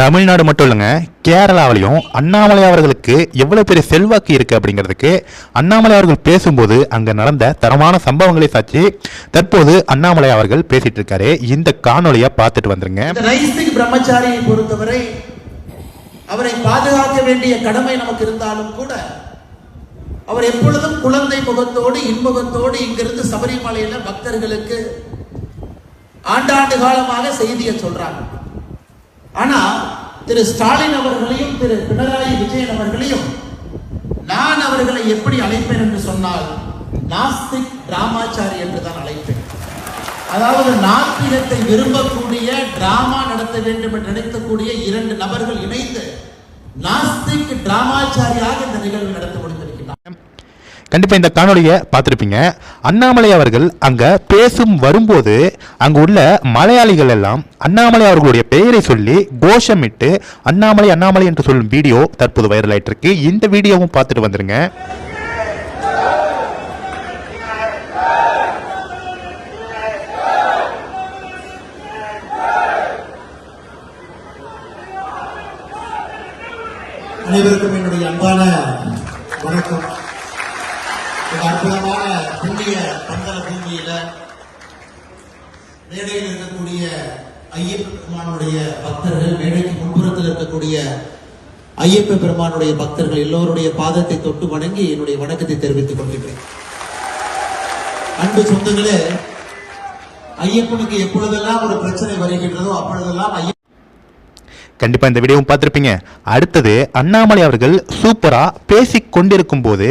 தமிழ்நாடு மட்டும் இல்லைங்க கேரளாவிலையும் அண்ணாமலை அவர்களுக்கு எவ்வளவு பெரிய செல்வாக்கு இருக்கு அப்படிங்கிறதுக்கு அண்ணாமலை அவர்கள் பேசும்போது அங்க நடந்த தரமான சம்பவங்களை சாட்சி தற்போது அண்ணாமலை அவர்கள் பேசிட்டு இருக்காரு. இந்த காணொலியை பார்த்துட்டு வந்துருங்க. பிரம்மச்சாரியை பொறுத்தவரை அவரை பாதுகாக்க வேண்டிய கடமை நமக்கு இருந்தாலும் கூட அவர் எப்பொழுதும் குழந்தை முகத்தோடு இன்முகத்தோடு இங்கிருந்து சபரிமலையில பக்தர்களுக்கு ஆண்டாண்டு காலமாக செய்தியை சொல்றாங்க. ஆனா திரு ஸ்டாலின் அவர்களையும் திரு பினராயி விஜயன் அவர்களையும் நான் அவர்களை எப்படி அழைப்பேன் என்று சொன்னால் நாஸ்திக் டிராமாச்சாரி என்று தான் அழைப்பேன். அதாவது நாத்திகத்தை விரும்பக்கூடிய டிராமா நடத்த வேண்டும் என்று நினைக்கக்கூடிய இரண்டு நபர்கள் இணைந்து நாஸ்திக் டிராமாச்சாரியாக இந்த நிகழ்வு நடத்த முடித்திருக்கிறார் கண்டிப்பாக இந்த காணொளியை பார்த்துருப்பீங்க. அண்ணாமலை அவர்கள் அங்கே பேசும் வரும்போது அங்கே உள்ள மலையாளிகள் எல்லாம் அண்ணாமலை அவர்களுடைய பெயரை சொல்லி கோஷமிட்டு அண்ணாமலை அண்ணாமலை என்று சொல்லும் வீடியோ தற்போது வைரல் ஆயிட்டு இருக்கு இந்த வீடியோவும் பார்த்துட்டு வந்துருங்க. அனைவருக்கும் என்னுடைய அன்பான வணக்கம். பந்தல மேடையில் இருக்கக்கூடிய ஐயப்ப பெருமானுடைய பக்தர்கள் மேடைக்கு முன்புறத்தில் இருக்கக்கூடிய ஐயப்ப பெருமானுடைய பக்தர்கள் எல்லோருடைய பாதத்தை தொட்டு வணங்கி என்னுடைய வணக்கத்தை தெரிவித்துக் கொள்கிறேன் அன்பு சொந்தங்களே ஐயப்பனுக்கு எப்பொழுதெல்லாம் ஒரு பிரச்சனை வருகின்றதோ அப்பொழுதெல்லாம் ஐயப்ப கண்டிப்பாக இந்த வீடியோவும் பார்த்துருப்பீங்க. அடுத்தது அண்ணாமலை அவர்கள் சூப்பராக பேசி கொண்டிருக்கும் போது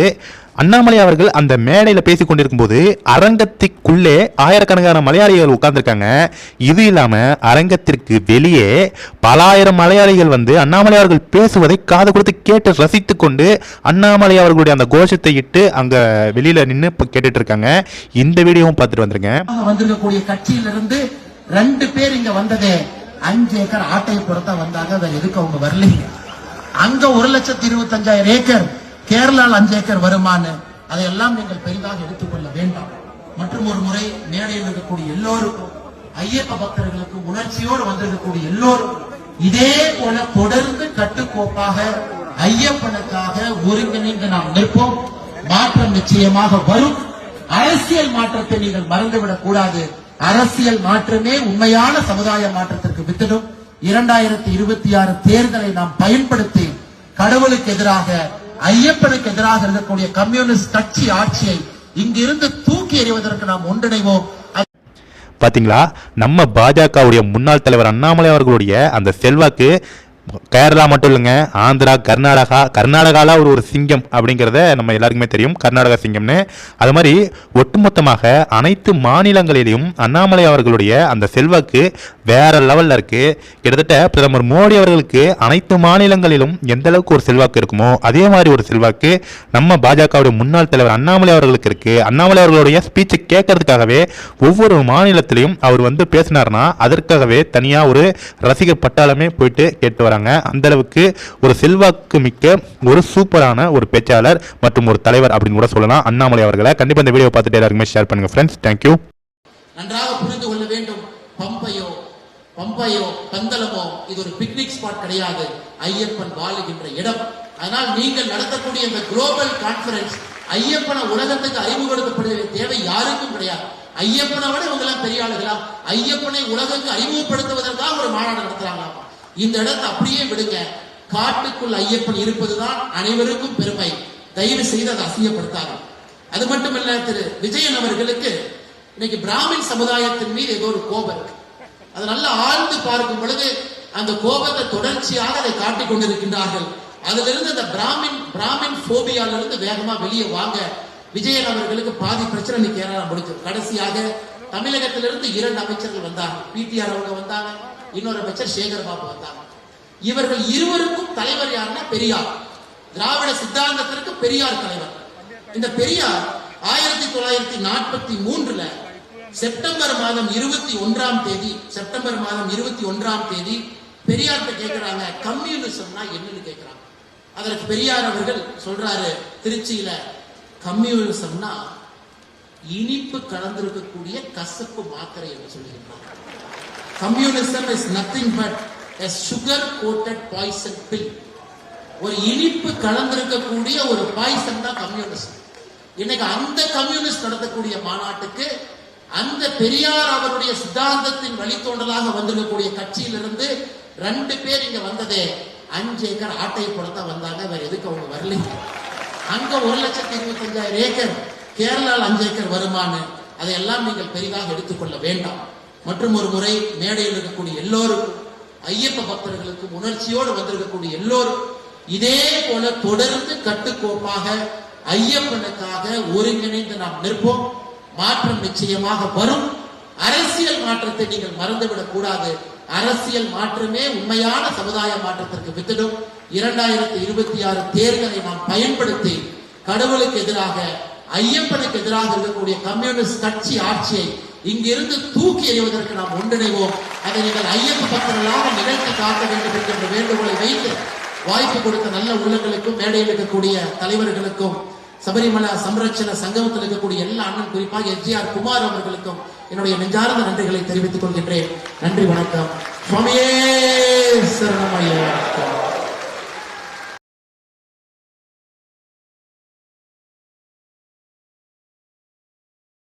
அண்ணாமலை அவர்கள் அந்த மேடையில் பேசிக் கொண்டிருக்கும் போது அரங்கத்திற்குள்ளே ஆயிரக்கணக்கான மலையாளிகள் உட்கார்ந்துருக்காங்க. இது இல்லாமல் அரங்கத்திற்கு வெளியே பல ஆயிரம் மலையாளிகள் வந்து அண்ணாமலை அவர்கள் பேசுவதை காது கொடுத்து கேட்டு ரசித்து கொண்டு அண்ணாமலை அவர்களுடைய அந்த கோஷத்தை இட்டு அங்கே வெளியில் நின்று கேட்டுட்டு இருக்காங்க இந்த வீடியோவும் பார்த்துட்டு வந்துருங்க. வந்திருக்கக்கூடிய கட்சியிலிருந்து ரெண்டு பேர் இங்க வந்ததே. அஞ்சு ஏக்கர் ஆட்டை பொறுத்தா வந்தாங்க. வேற எதுக்கு அவங்க வரலைங்க. அங்க ஒரு லட்சத்தி இருபத்தஞ்சாயிரம் ஏக்கர் கேரளாவில் அஞ்சு ஏக்கர் வருமானு அதையெல்லாம் நீங்கள் பெரிதாக எடுத்துக்கொள்ள வேண்டாம். மற்றும் ஒரு முறை மேடையில் இருக்கக்கூடிய எல்லோருக்கும் ஐயப்ப பக்தர்களுக்கு உணர்ச்சியோடு வந்திருக்கக்கூடிய எல்லோரும் இதே போல தொடர்ந்து கட்டுக்கோப்பாக ஐயப்பனுக்காக ஒருங்கிணைந்து நாம் நிற்போம். மாற்றம் நிச்சயமாக வரும். அரசியல் மாற்றத்தை நீங்கள் மறந்துவிடக் கூடாது. அரசியல் மாற்றமே உண்மையான சமுதாய மாற்றத்திற்கு வித்திடும். இரண்டாயிரத்தி இருபத்தி ஆறு தேர்தலை நாம் பயன்படுத்தி கடவுளுக்கு எதிராக ஐயப்பனுக்கு எதிராக இருக்கக்கூடிய கம்யூனிஸ்ட் கட்சி ஆட்சியை இங்கிருந்து தூக்கி எறிவதற்கு நாம் ஒன்றிணைவோம். பாத்தீங்களா? நம்ம பாஜகவுடைய முன்னாள் தலைவர் அண்ணாமலை அவர்களுடைய அந்த செல்வாக்கு கேரளா மட்டும் இல்லைங்க ஆந்திரா கர்நாடகா கர்நாடகாவில் ஒரு ஒரு சிங்கம் அப்படிங்கிறத நம்ம எல்லாருக்குமே தெரியும் கர்நாடகா சிங்கம்னு. அது மாதிரி ஒட்டுமொத்தமாக அனைத்து மாநிலங்களிலும் அண்ணாமலை அவர்களுடைய அந்த செல்வாக்கு வேற லெவலில் இருக்குது கிட்டத்தட்ட பிரதமர் மோடி அவர்களுக்கு அனைத்து மாநிலங்களிலும் எந்த அளவுக்கு ஒரு செல்வாக்கு இருக்குமோ அதே மாதிரி ஒரு செல்வாக்கு நம்ம பாஜகவுடைய முன்னாள் தலைவர் அண்ணாமலை அவர்களுக்கு இருக்குது அண்ணாமலை அவர்களுடைய ஸ்பீச்சை கேட்கறதுக்காகவே ஒவ்வொரு மாநிலத்திலையும் அவர் வந்து பேசினார்னா அதற்காகவே தனியாக ஒரு ரசிகர் பட்டாளமே போயிட்டு கேட்டு வராங்க. அந்தளவுக்கு ஒரு செல்வாக்கு மிக்க ஒரு சூப்பரான ஒரு பேச்சாளர் மற்றும் ஒரு தலைவர் அப்படின்னு கூட சொல்லலாம். அண்ணாமலை அவர்களை கண்டிப்பா இந்த வீடியோ பார்த்துட்டு எல்லாருக்குமே ஷேர் பண்ணுங்க ஃப்ரெண்ட்ஸ் தேங்க்யூ நன்றாக புரிந்து கொள்ள வேண்டும். பம்பையோ பம்பையோ பந்தலமோ இது ஒரு பிக்னிக் ஸ்பாட் கிடையாது. ஐயப்பன் வாழுகின்ற இடம். அதனால் நீங்கள் நடத்தக்கூடிய இந்த குளோபல் கான்ஃபரன்ஸ் ஐயப்பனை உலகத்துக்கு அறிமுகப்படுத்தப்படுகிற தேவை யாருக்கும் கிடையாது. ஐயப்பனை விட இவங்க எல்லாம் பெரிய ஆளுகளா? ஐயப்பனை உலகத்துக்கு அறிமுகப்படுத்துவதற்காக ஒரு மாநாடு நடத்துறாங்களாம்? இந்த இடத்தை அப்படியே விடுங்க. காட்டுக்குள் ஐயப்பன் இருப்பதுதான் அனைவருக்கும் பெருமை. தயவு செய்து அதை அசிங்கப்படுத்தாங்க அது மட்டுமல்ல திரு விஜயன் அவர்களுக்கு இன்னைக்கு பிராமின் சமுதாயத்தின் மீது ஏதோ ஒரு கோபம் இருக்கு. அதை நல்லா ஆழ்ந்து பார்க்கும் பொழுது அந்த கோபத்தை தொடர்ச்சியாக அதை காட்டிக் கொண்டிருக்கின்றார்கள். அதிலிருந்து அந்த பிராமின் பிராமின் போபியால இருந்து வேகமா வெளியே வாங்க. விஜயன் அவர்களுக்கு பாதி பிரச்சனை இன்னைக்கு கேரளா முடிஞ்சு கடைசியாக தமிழகத்திலிருந்து இரண்டு அமைச்சர்கள் வந்தாங்க பிடிஆர் அவங்க வந்தாங்க. இன்னொரு அமைச்சர் சேகர் பாபு வந்தாங்க. இவர்கள் இருவருக்கும் தலைவர் யாருன்னா பெரியார். திராவிட சித்தாந்தத்திற்கு பெரியார் தலைவர். இந்த பெரியார் ஆயிரத்தி தொள்ளாயிரத்தி நாற்பத்தி மூன்றுல செப்டம்பர் மாதம் இருபத்தி ஒன்றாம் தேதி செப்டம்பர் மாதம் இருபத்தி ஒன்றாம் தேதி பெரியார்கிட்ட கேட்கிறாங்க கம்யூனிசம்னா என்னன்னு கேட்கிறாங்க அதற்கு பெரியார் அவர்கள் சொல்றாரு திருச்சியில கம்யூனிசம்னா இனிப்பு கலந்திருக்கக்கூடிய கசப்பு மாத்திரை என்று சொல்லுகின்றார் communism is nothing but a sugar coated poison pill ஒரு இனிப்பு கலந்திருக்கக்கூடிய ஒரு பாய்சன் தான் கம்யூனிஸ்ட் இன்னைக்கு அந்த கம்யூனிஸ்ட் நடத்தக்கூடிய மாநாட்டுக்கு அந்த பெரியார் அவருடைய சித்தாந்தத்தின் வழித்தோன்றலாக வந்திருக்கக்கூடிய கட்சியிலிருந்து ரெண்டு பேர் இங்க வந்ததே அஞ்சு ஏக்கர் ஆட்டை தான் வந்தாங்க வேற எதுக்கு அவங்க வரலைங்க. அங்க ஒரு லட்சத்தி இருபத்தஞ்சாயிரம் ஏக்கர் கேரளாவில் அஞ்சு ஏக்கர் வருமானு அதையெல்லாம் நீங்கள் பெரிதாக எடுத்துக்கொள்ள வேண்டாம். மற்றும் ஒரு முறை மேடையில் இருக்கக்கூடிய எல்லோருக்கும் ஐயப்ப பக்தர்களுக்கும் உணர்ச்சியோடு வந்திருக்கக்கூடிய எல்லோரும் இதே போல தொடர்ந்து கட்டுக்கோப்பாக ஐயப்பனுக்காக ஒருங்கிணைந்து நாம் நிற்போம். மாற்றம் நிச்சயமாக வரும். அரசியல் மாற்றத்தை நீங்கள் மறந்துவிடக் கூடாது. அரசியல் மாற்றமே உண்மையான சமுதாய மாற்றத்திற்கு வித்திடும். இரண்டாயிரத்தி இருபத்தி ஆறு தேர்தலை நாம் பயன்படுத்தி கடவுளுக்கு எதிராக ஐயப்பனுக்கு எதிராக இருக்கக்கூடிய கம்யூனிஸ்ட் கட்சி ஆட்சியை இங்கிருந்து தூக்கி எறிவதற்கு நாம் ஒன்றிணைவோம். அதை நீங்கள் ஐயப்ப பக்தர்களாக நிகழ்த்தி காக்க வேண்டும் என்கின்ற வேண்டுகோளை வைத்து வாய்ப்பு கொடுத்த நல்ல உள்ளங்களுக்கும் மேடையில் இருக்கக்கூடிய தலைவர்களுக்கும் சபரிமலா சம்ரட்சண சங்கமத்தில் இருக்கக்கூடிய எல்லா அண்ணன் குறிப்பாக எஸ்ஜிஆர் குமார் அவர்களுக்கும் என்னுடைய நெஞ்சார்ந்த நன்றிகளை தெரிவித்துக் கொள்கின்றேன். நன்றி வணக்கம். சுவாமியே சரணமையா